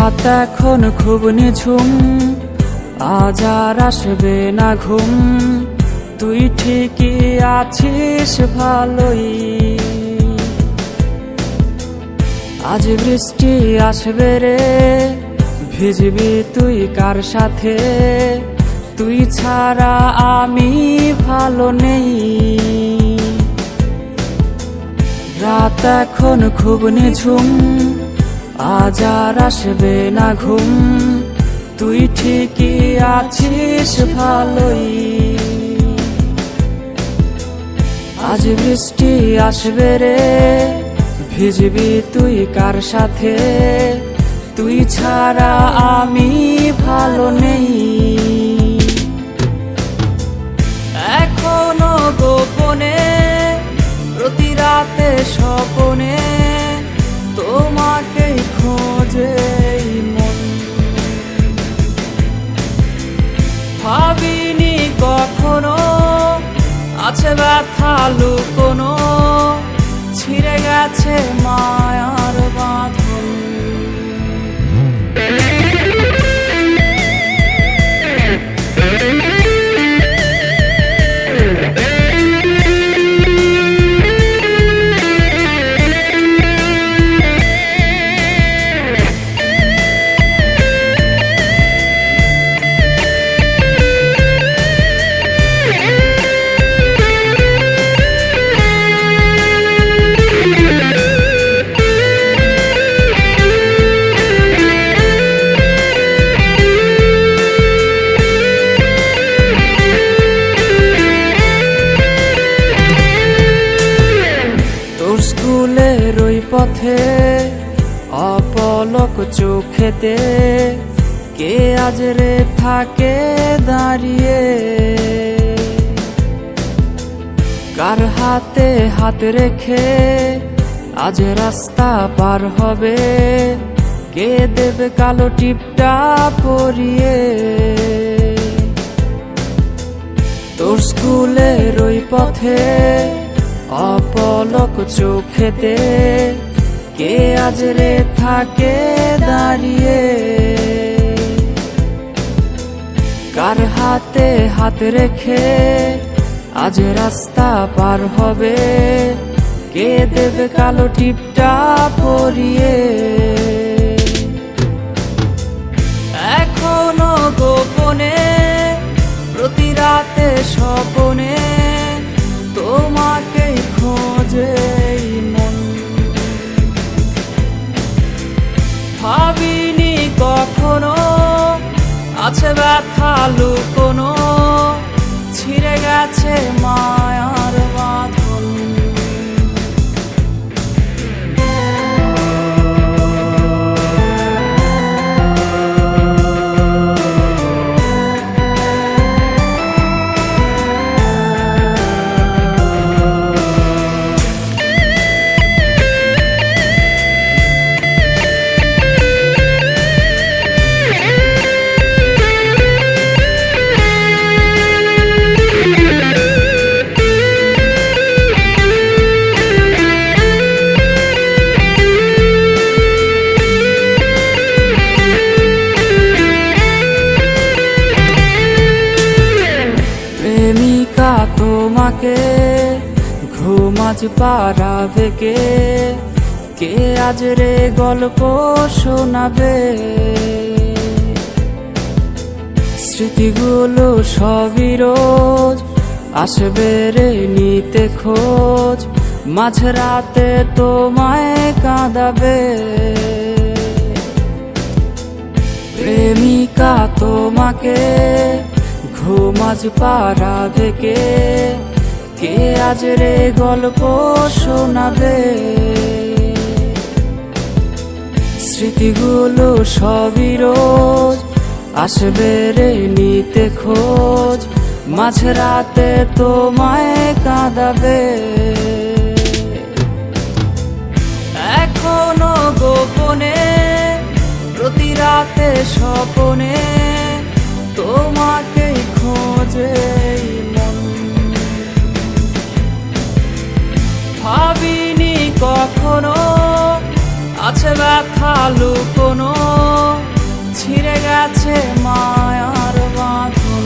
রাত এখন খুব নিঝুম, আজ আর আসবে না ঘুম। তুই ঠিকই আছিস ভালোই। আজ বৃষ্টি আসবে রে, ভিজবি তুই কার সাথে? তুই ছাড়া আমি ভালো নেই। রাত এখন খুব নিঝুম আজ আর আসবে না ঘুম। তুই ঠিকই আছিস ভালোই। আজ বৃষ্টি আসবে রে, ভিজবি তুই কার সাথে? তুই ছাড়া আমি ভালো নেই। এখনও গোপনে, প্রতি রাতে স্বপনে খোঁজে ভাবিনি কখনো আছে ব্যথা লুকোনো ছিঁড়ে গেছে মায়ার পথে অপলক চোখেতে কে আজ রে থাকে দাঁড়িয়ে? কার হাতে হাত রেখে আজ রাস্তা পার হবে? কে দেবে কালো টিপটা পরিয়ে? তোর স্কুলের ওই পথে অপলক চোখেতে রে থাকে দাঁড়িয়ে। কার হাতে হাত রেখে আজ রাস্তা পার হবে? কে দেবে কালো টিপটা পরিয়ে? এখনও গোপনে প্রতি রাতে স্বপনে ভাবিনি কখনো। আছে ব্যথা লুকোনো ছিঁড়ে গেছে মায়ার তোমাকে ঘুমাজ পারাবে কে? কে আজ রে গল্প শোনাবে? স্মৃতিগুলো সবই রোজ আসবে রে নিতে খোঁজ। মাঝরাতে তোমায় কাঁদাবে। প্রেমিকা তোমাকে ঘুমাজ পারাবে কে? কে আজ রে গল্প শোনাবে? স্মৃতিগুলো সবই রোজ আসবে রে নিতে খোঁজ। মাঝরাতে তোমায় কাঁদাবে। এখনও গোপনে, প্রতি রাতে স্বপনে আছে ব্যথা লুকোনো গেছে মায়ার বাঁধন।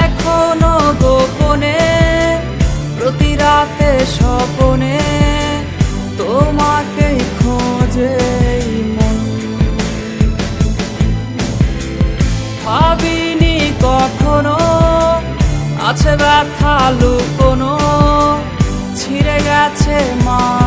এখনও গোপনে প্রতি রাতে স্বপনে তোমাকে খোঁজে মন। ভাবিনি কখনো আছে ব্যথা লুকোনো ছিঁড়ে গেছে মা